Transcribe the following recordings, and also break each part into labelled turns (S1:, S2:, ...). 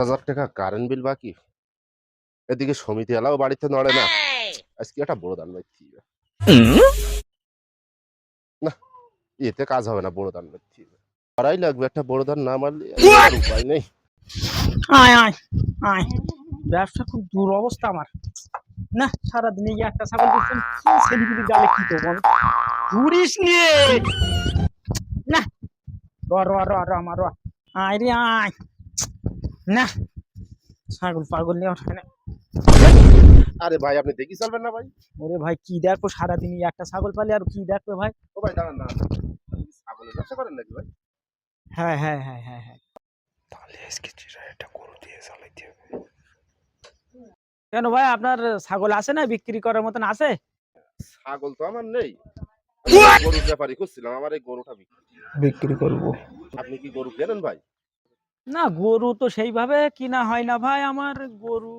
S1: হাজার টাকা current bill বাকি? এদিকে সমিতি এলাও বাড়িতে নড়ে না। আজকে একটা বড় দান বাড়ছি না এতে কাজ হবে না বড় দান বাড়ছি করাই লাগবে একটা বড় দান না মারলে উপায় নেই।
S2: আয় আয় আয়। ব্যবসা খুব দুরবস্থা আমার। না সারাদিন এই একটা ছাগল দেখছেন ছেলেগুলি গালে কি তো বল? ঘুরিস নিয়ে না। র র র র আমার র। আয় রে আয়। না ছাগল পাগল নিয়ে ওঠে না।
S1: আরে ভাই আপনি দেখি চলবেন না ভাই?
S2: ওরে ভাই কি দেখব? সারাদিন একটা ছাগল পালে আর কি দেখবে ভাই?
S1: ও ভাই দাঁড়ান না ছাগলের ব্যবসা করেন নাকি ভাই?
S2: হ্যাঁ হ্যাঁ হ্যাঁ হ্যাঁ হ্যাঁ।
S1: তাহলে আজকে চিরাটা গরু দিয়ে চালাইতে হবে।
S2: কেন ভাই আপনার ছাগল আছে না বিক্রি করার মতন আছে?
S1: ছাগল তো আমার নেই। গরুর ব্যাপারই করছিলাম আমার এই গরুটা বিক্রি।
S2: বিক্রি করব।
S1: আপনি কি গরু কেনেন ভাই?
S2: না গরু তো সেইভাবে কিনা হয় না ভাই আমার গরু।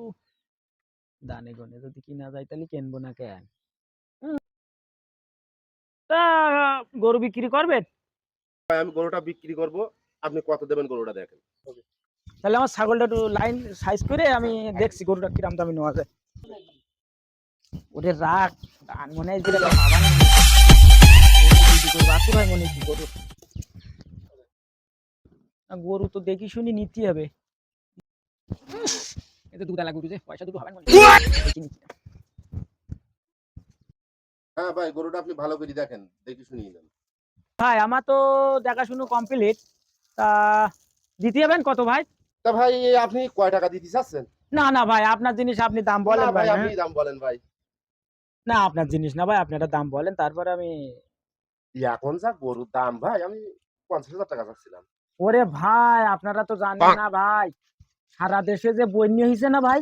S2: দানে গনে যদি কিনা যায় তাহলে কিনবো না কেন? হুম। তা গরু বিক্রি করবেন?
S1: ভাই আমি গরুটা বিক্রি করব। আপনি কত দেবেন গরুটা দেখেন।
S2: তাহলে আমার ছাগলটা একটু লাইন সাইজ করে আমি দেখছি গরুটা কিরাম দামে নেওয়া যায়। ওরে রাখ দান মনে হয় যেটা বাবা না ভাই মনে হয় গরু। গরু তো দেখি শুনি নিতে হবে। এটা দুধ গরু যে পয়সা দুটো হবে না হয়।
S1: ভাই গরুটা আপনি ভালো করে দেখেন দেখি শুনিয়ে নেন।
S2: ভাই আমার তো দেখাশুনো কমপ্লিট তা দিতে যাবেন কত ভাই?
S1: তা ভাই আপনি কয় টাকা দিতে চাচ্ছেন?
S2: না না ভাই আপনার জিনিস আপনি দাম বলেন ভাই
S1: ভাই
S2: হ্যাঁ?
S1: আপনি দাম বলেন ভাই।
S2: না আপনার জিনিস না ভাই আপনি একটা দাম বলেন তারপরে আমি
S1: এখন যা গরুর দাম ভাই আমি পঞ্চাশ হাজার টাকা চাচ্ছিলাম।
S2: ওরে ভাই আপনারা তো জানেন না ভাই সারা দেশে যে বন্যা হয়েছে না ভাই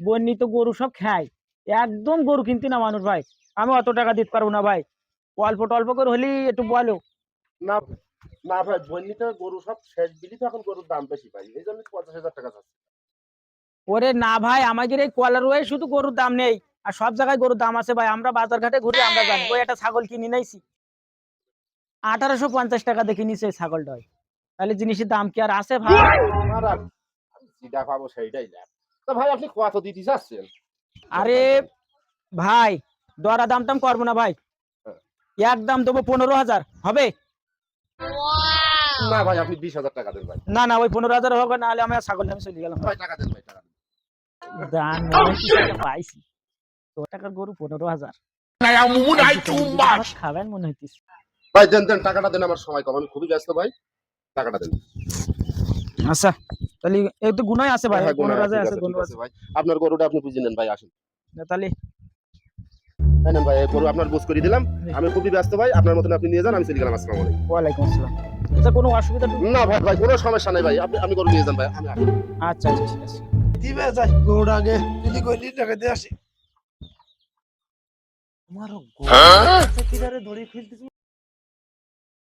S2: বন্যি তো গরু সব খায়। একদম গরু কিনতে না মানুষ ভাই আমি অত টাকা দিতে পারব না ভাই। অল্প টল্প করে হলেই একটু বলো।
S1: না না ভাই বন্যিতে গরু সব শেষ দিলি তো এখন গরুর দাম বেশি পাই এই জন্য পঞ্চাশ হাজার টাকা চাচ্ছি।
S2: ওরে না ভাই আমাদের এই কলার ওয়ে শুধু গরুর দাম নেই আর সব জায়গায় গরুর দাম আছে ভাই আমরা বাজার ঘাটে ঘুরে আমরা জানি ওই একটা ছাগল কিনে নাইছি। আঠারোশো পঞ্চাশ টাকা দেখে নিছে ছাগলটা। তাহলে জিনিসের দাম কি আর আছে ভাই?
S1: আমার আর যেটা পাবো সেইটাই লাভ তো ভাই আপনি কত দিতে চাচ্ছেন?
S2: আরে ভাই দরা দাম টাম করব না ভাই। এক দাম দেবো পনেরো হাজার। হবে?
S1: না ভাই আপনি বিশ হাজার টাকা দেন ভাই।
S2: না না ওই পনেরো হাজার হবে না হলে আমি ছাগল আমি চলে গেলাম।
S1: ভাই টাকা দেন ভাই টাকা দান?
S2: হয় পাইছি? তো টাকার গরু পনেরো হাজার। খাবেন মনে হইতিস
S1: ভাই দেন দেন টাকাটা দেন আমার সময় কম আমি খুবই ব্যস্ত ভাই। টাকাটা দেন।
S2: আচ্ছা তাহলে এই তো গুনাই আছে ভাই
S1: হ্যাঁ,
S2: হাজার
S1: ঠিক
S2: আছে
S1: আছে,
S2: গুণ
S1: ভাই। আপনার গরুটা আপনি বুঝে নেন ভাই আসুন।
S2: তাহলে
S1: নেন ভাই গরু আপনার বুঝ করে দিলাম। আমি খুবই ব্যস্ত ভাই আপনার মতন আপনি নিয়ে যান আমি চলে গেলাম আসসালামু আলাইকুম।
S2: ওয়ালাইকুম আসসালাম। আচ্ছা কোনো অসুবিধা
S1: না ভাই ভাই কোনো সমস্যা নেই ভাই আপনি আমি গরু নিয়ে যান ভাই আমি
S2: আচ্ছা আচ্ছা ঠিক আছে।
S3: দিবে যাই গরুটা আগে যদি কইলি টাকা দিয়ে আসি। আমারও গরু দড়ি ফেলতেছি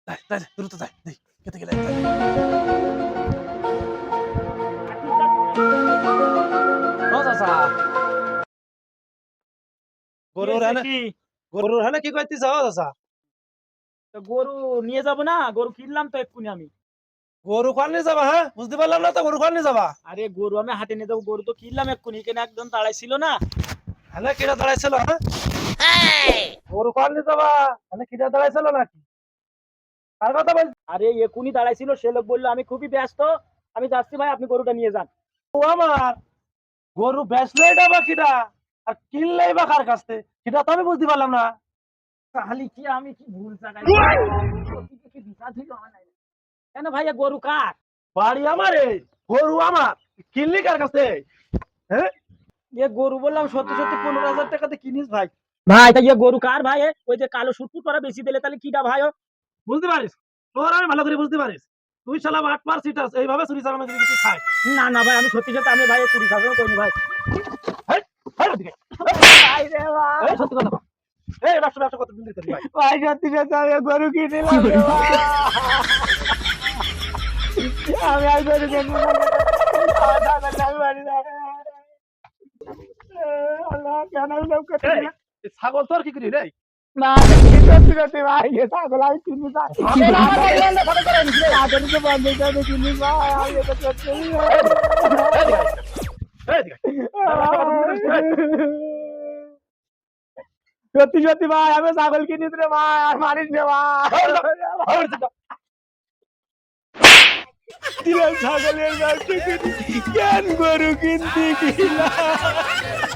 S3: যাই যাই, দ্রুত যাই দেই কেটে গেলে গরুর
S2: কি?
S3: গরুর হানে কি ও চাচা?
S2: তো গরু নিয়ে যাব না গরু কিনলাম তো এক্ষুনি আমি।
S3: গরু খাওয়ানি যাবা হ্যাঁ? বুঝতে পারলাম না তো গরু খাওয়ানি যাবা?
S2: আরে গরু আমি হাটে নিয়ে যাব গরু তো কিনলাম এক্ষুনি এখানে একদম ছিল না?
S3: হানে কিটা দাঁড়াইছিল হ্যাঁ? গরু খাওয়ানি যাবা হানে কিটা দাঁড়াইছিল নাকি? কার কথা বল
S2: আরে এক্ষুনি দাঁড়াই ছিল সে লোক বলল আমি খুবই ব্যস্ত আমি যাচ্ছি ভাই আপনি গরুটা নিয়ে যান।
S3: ও আমার গরু বেচলেই বা কিটা আর কিনলেই বা কার কাছে কিটা তো আমি বুঝতে পারলাম না।
S2: খালি কি আমি কি ভুল জায়গায়। কেন ভাইয়া গরু কার?
S3: বাড়ি আমার এই গরু আমার কিনলি কার কাছে হ্যাঁ?
S2: এ গরু বললাম সত্যি সত্যি পনেরো হাজার টাকাতে কিনিস ভাই। ভাই! তা গরু কার ভাই ওই যে কালো সুটফুট করা বেশি দিলে তাহলে কিটা ভাই ও?
S3: বুঝতে পারিস তোর আমি ভালো করে বুঝতে পারিস তুই শালা আট মার সিটাস এইভাবে চুরি চালানো যদি তুই খায়
S2: না না ভাই আমি সত্যি সত্যি আমি ভাই চুরি শাসন করিনি ভাই
S3: সত্যি কথা বল। এই ব্যবসা ব্যবসা কত দিন করি ভাই
S2: ভাই সত্যি সত্যি আমি গরু কিনিলাম আমি আর গরু কিনবো না। আমার দাদাটা আমি বাড়ি যাব। আল্লাহ, কেন এরকম করছিস?
S3: এই, এই ছাগল তোর কি করি রে
S2: সত্যি সত্যি ভাই আমি কিনি। ছাগল কিনিস রে ভাই আর মারিস রে ভাই। ছাগলের ব্যবসা জ্ঞান গরু কিনতে গেলাম?